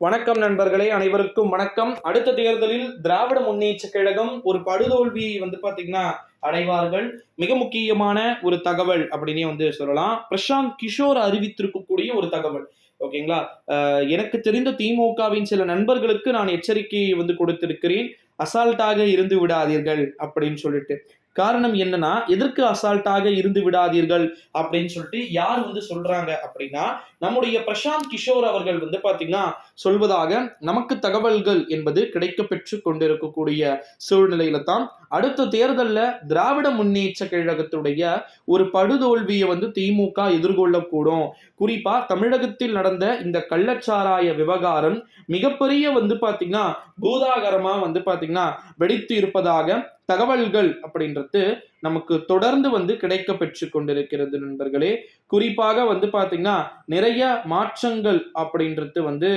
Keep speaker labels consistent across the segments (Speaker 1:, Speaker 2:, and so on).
Speaker 1: வணக்கம் நண்பர்களே அனைவருக்கும் வணக்கம். அடுத்த தேர்தலில் திராவிட முன்னேற்ற கழகம் ஒரு படுதோல்வியை வந்து பாத்தீங்கன்னா அடைவார்கள். மிக முக்கியமான ஒரு தகவல் அப்படின்னே வந்து சொல்லலாம். பிரசாந்த் கிஷோர் அறிவித்திருக்கக்கூடிய ஒரு தகவல். ஓகேங்களா? அஹ் எனக்கு தெரிந்த திமுகவின் சில நண்பர்களுக்கு நான் எச்சரிக்கையை வந்து கொடுத்திருக்கிறேன். அசால்ட்டாக இருந்து விடாதீர்கள் அப்படின்னு சொல்லிட்டு. காரணம் என்னன்னா எதற்கு அசால்ட்டாக இருந்து விடாதீர்கள் அப்படின்னு சொல்லிட்டு யார் வந்து சொல்றாங்க அப்படின்னா நம்முடைய பிரசாந்த் கிஷோர் அவர்கள் வந்து பாத்தீங்கன்னா சொல்வதாக நமக்கு தகவல்கள் என்பது கிடைக்க பெற்று கொண்டிருக்கக்கூடிய சூழ்நிலையில தான் அடுத்த தேர்தலில் திராவிட முன்னேற்ற கழகத்துடைய ஒரு படுதோல்வியை வந்து திமுக எதிர்கொள்ளக்கூடும். குறிப்பா தமிழகத்தில் நடந்த இந்த கள்ளச்சாராய விவகாரம் மிகப்பெரிய வந்து பாத்தீங்கன்னா பூதாகரமா வந்து பாத்தீங்கன்னா வெடித்து இருப்பதாக தகவல்கள் அப்படின்றது நமக்கு தொடர்ந்து வந்து கிடைக்க பெற்று கொண்டிருக்கிறது நண்பர்களே. குறிப்பாக வந்து பாத்தீங்கன்னா நிறைய மாற்றங்கள் அப்படின்றது வந்து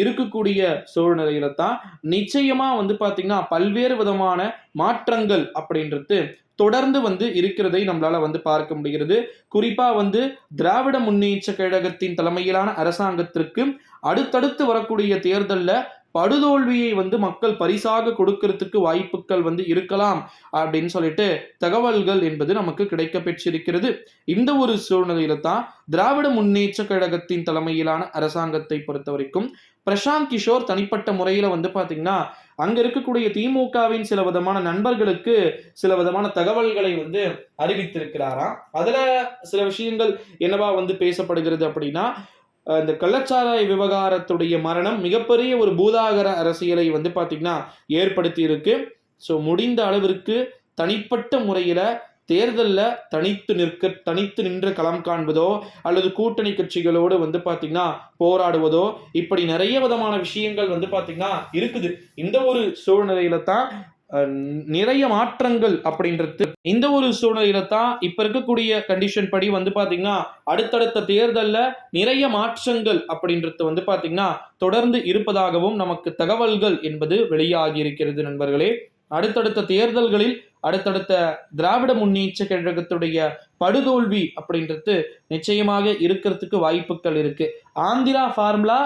Speaker 1: இருக்கக்கூடிய சூழ்நிலையில தான் நிச்சயமா வந்து பாத்தீங்கன்னா பல்வேறு விதமான மாற்றங்கள் அப்படின்றது தொடர்ந்து வந்து இருக்கிறதை நம்மளால வந்து பார்க்க முடிகிறது. குறிப்பா வந்து திராவிட முன்னேற்ற கழகத்தின் தலைமையிலான அரசாங்கத்திற்கு அடுத்தடுத்து வரக்கூடிய தேர்தல்ல படுதோல்வியை வந்து மக்கள் பரிசாக கொடுக்கறதுக்கு வாய்ப்புகள் வந்து இருக்கலாம் அப்படின்னு சொல்லிட்டு தகவல்கள் என்பது நமக்கு கிடைக்க பெற்றிருக்கிறது இந்த ஒரு சூழ்நிலையில தான் திராவிட முன்னேற்ற கழகத்தின் தலைமையிலான அரசாங்கத்தை பொறுத்த வரைக்கும் பிரசாந்த் கிஷோர் தனிப்பட்ட முறையில வந்து பாத்தீங்கன்னா அங்க இருக்கக்கூடிய திமுகவின் சில விதமான நண்பர்களுக்கு சில விதமான தகவல்களை வந்து அறிவித்திருக்கிறாராம். அதுல சில விஷயங்கள் என்னவா வந்து பேசப்படுகிறது அப்படின்னா இந்த கள்ளச்சாராய விவகாரத்துடைய மரணம் மிகப்பெரிய ஒரு பூதாகர அரசியலை வந்து பார்த்திங்கன்னா ஏற்படுத்தி இருக்கு ஸோ முடிந்த அளவிற்கு தனிப்பட்ட முறையில் தேர்தலில் தனித்து நிற்க தனித்து நின்று களம் காண்பதோ அல்லது கூட்டணி கட்சிகளோடு வந்து பார்த்திங்கன்னா போராடுவதோ இப்படி நிறைய விதமான விஷயங்கள் வந்து பார்த்திங்கன்னா இருக்குது. இந்த ஒரு சூழ்நிலையில தான் நிறைய மாற்றங்கள் அப்படின்றது இந்த ஒரு சூழ்நிலையில தான் இப்ப இருக்கக்கூடிய கண்டிஷன் படி வந்து பாத்தீங்கன்னா அடுத்தடுத்த தேர்தல்ல நிறைய மாற்றங்கள் அப்படின்றது வந்து பாத்தீங்கன்னா தொடர்ந்து இருப்பதாகவும் நமக்கு தகவல்கள் என்பது வெளியாகி இருக்கிறது நண்பர்களே. அடுத்தடுத்த தேர்தல்களில் அடுத்தடுத்த திராவிட முன்னேற்ற கழகத்துடைய படுதோல்வி அப்படின்றது நிச்சயமாக இருக்கிறதுக்கு வாய்ப்புகள் இருக்கு. ஆந்திரா ஃபார்முலா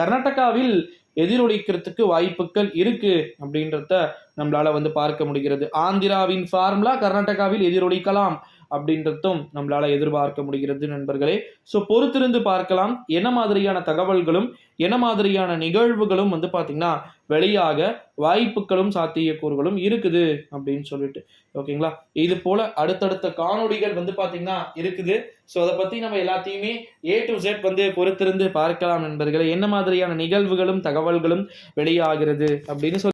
Speaker 1: கர்நாடகாவில் எதிரொலிக்கிறதுக்கு வாய்ப்புகள் இருக்கு அப்படின்றத நம்மளால வந்து பார்க்க முடிகிறது. ஆந்திராவின் ஃபார்முலா கர்நாடகாவில் எதிரொலிக்கலாம். அப்படின்றதும் நம்மளால எதிர்பார்க்க முடிகிறது நண்பர்களே. ஸோ பொறுத்திருந்து பார்க்கலாம். என்ன மாதிரியான தகவல்களும் என்ன மாதிரியான நிகழ்வுகளும் வந்து பார்த்தீங்கன்னா வெளியாக வாய்ப்புகளும் சாத்தியக்கூறுகளும் இருக்குது அப்படின்னு சொல்லிட்டு. ஓகேங்களா இது போல அடுத்தடுத்த காணொளிகள் வந்து பார்த்தீங்கன்னா இருக்குது. ஸோ அதை பற்றி நம்ம எல்லாத்தையுமே ஏ டு ஜெட் வந்து பொறுத்திருந்து பார்க்கலாம் நண்பர்களே. என்ன மாதிரியான நிகழ்வுகளும் தகவல்களும் வெளியாகிறது அப்படின்னு சொல்லி